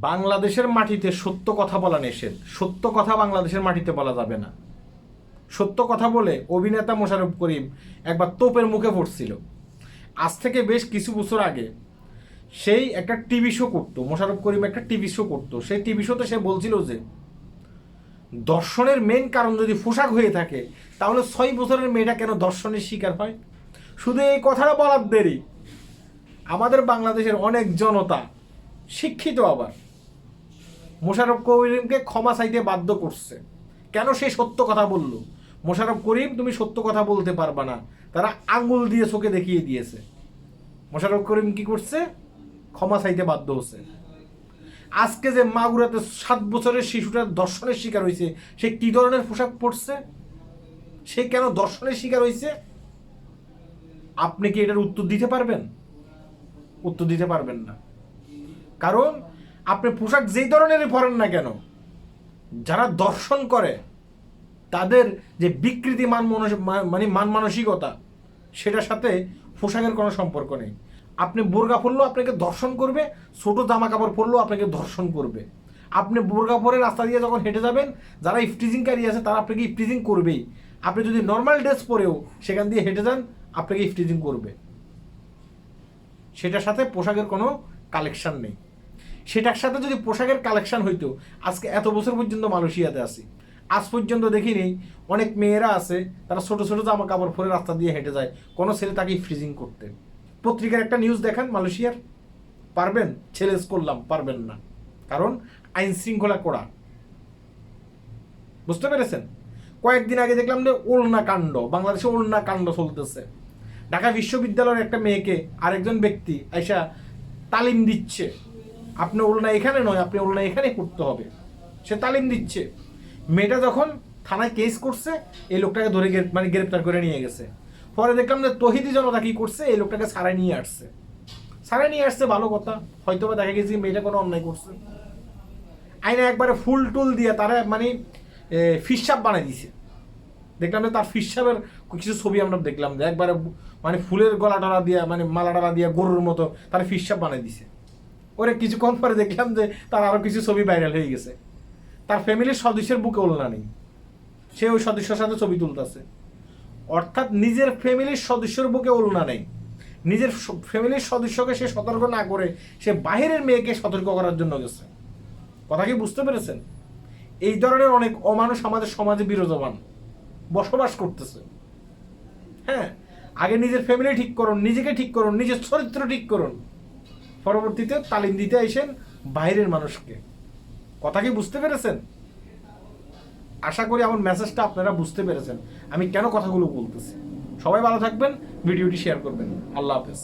বাংলাদেশের মাটিতে সত্য কথা বলা নিষেধ। সত্য কথা বাংলাদেশের মাটিতে বলা যাবে না। সত্য কথা বলে অভিনেতা মোশারফ করিম একবার তোপের মুখে পড়ছিল আজ থেকে বেশ কিছু বছর আগে সেই একটা টিভি শো করতো মোশারফ করিম একটা টিভি শো করতো। সেই টিভি শোতে সে বলছিল যে, দর্শনের মেন কারণ যদি পোশাক হয়ে থাকে, তাহলে ছয় বছরের মেয়েটা কেন দর্শনের শিকার হয়? শুধু এই কথাটা বলার দেরি। আমাদের বাংলাদেশের অনেক জনতা শিক্ষিত আবার। মোশাররফ করিমকে ক্ষমা চাইতে বাধ্য করছে। কেন সে সত্য কথা বলল? মোশারফ করিম, তুমি সত্য কথা বলতে পারবা না। তারা আঙ্গুল দিয়ে চোখে দেখিয়ে দিয়েছে। মোশারফ করিম কি করছে? ক্ষমা চাইতে বাধ্য হচ্ছে। আজকে যে মাগুরাতে সাত বছরের শিশুটার দর্শনের শিকার হয়েছে, সে কি ধরনের পোশাক পরছে? সে কেন দর্শনের শিকার হয়েছে? আপনি কি এটার উত্তর দিতে পারবেন? উত্তর দিতে পারবেন না। কারণ আপনি পোশাক যেই ধরনেরই পরেন না কেন, যারা দর্শন করে, তাদের যে বিকৃতি মান মানে মান মানসিকতা, সেটার সাথে পোশাকের কোনো সম্পর্ক নেই। আপনি বোরগা পরলেও আপনাকে দর্শন করবে, ছোট জামা কাপড় পরলেও আপনাকে দর্শন করবে। আপনি বোরগা পরে রাস্তা দিয়ে যখন হেঁটে যাবেন, যারা ইফটিজিংকারী আছে, তারা আপনাকে ইফটিজিং করবেই। আপনি যদি নর্মাল ড্রেস পরেও সেখান দিয়ে হেঁটে যান, আপনাকে ইফটিজিং করবে। সেটার সাথে পোশাকের কোনো কালেকশান নেই। সেটার সাথে যদি পোশাকের কালেকশন হইতো, আজকে এত বছর পর্যন্ত মালয়েশিয়াতে আসি আজ পর্যন্ত দেখিনি অনেক মেয়েরা আছে, তারা ছোট ছোট জামা কাপড় পরে রাস্তা দিয়ে হেঁটে যায়। কোনো ছেলে তাকে ফ্রিজিং করতে। পত্রিকার একটা নিউজ দেখান মালয়েশিয়ার। পারবেন? ছেলেজ করলাম পারবেন না। কারণ আইন শৃঙ্খলা করা বুঝতে পেরেছেন? কয়েকদিন আগে দেখলাম যে ওলনা কাণ্ড, বাংলাদেশে ওলনা কাণ্ড চলতেছে। ঢাকা বিশ্ববিদ্যালয়ের একটা মেয়েকে আরেকজন ব্যক্তি আইসা তালিম দিচ্ছে। আপনি ওলনা এখানে নয়, আপনি ওলনা এখানে করতে হবে। সে তালিম দিচ্ছে। মেয়েটা যখন থানায় কেস করছে, এই লোকটাকে ধরে মানে গ্রেপ্তার করে নিয়ে গেছে। পরে দেখলাম যে তহিদি জনতা কি করছে, এই লোকটাকে ছাড়াই নিয়ে আসছে। ছাড়াই নিয়ে আসছে ভালো কথা হয়তো বা দেখা গেছে মেয়েটা কোনো অন্যায় করছে। আইনে একবারে ফুল টুল দিয়ে তারা মানে ফিসাব বানাই দিছে। দেখলাম যে তার ফিসাবের কিছু ছবি আমরা দেখলাম যে একবারে মানে ফুলের গলা টলা দিয়া মানে মালা টালা দিয়া গরুর মতো তারা ফিসাব বানাই দিছে। ওরে কিছুক্ষণ পরে দেখলাম যে তার আরও কিছু ছবি ভাইরাল হয়ে গেছে। তার ফ্যামিলির সদস্যের বুকে ওলনা নেই। সে ওই সদস্যের সাথে ছবি তুলতেছে। অর্থাৎ নিজের ফ্যামিলির সদস্যের বুকে ওলনা নেই। নিজের ফ্যামিলির সদস্যকে সে সতর্ক না করে সে বাহিরের মেয়েকে সতর্ক করার জন্য গেছে। কথা কি বুঝতে পেরেছেন? এই ধরনের অনেক অমানুষ আমাদের সমাজে বিরাজমান, বসবাস করতেছে। হ্যাঁ? আগে নিজের ফ্যামিলি ঠিক করুন, নিজেকে ঠিক করুন, নিজের চরিত্র ঠিক করুন। পরবর্তীতে তালিম দিতে আইসেন বাইরের মানুষকে। কথা কি বুঝতে পেরেছেন? আশা করি আমার মেসেজটা আপনারা বুঝতে পেরেছেন। আমি কেন কথাগুলো বলতেছি? সবাই ভালো থাকবেন, ভিডিওটি শেয়ার করবেন। আল্লাহ হাফেজ।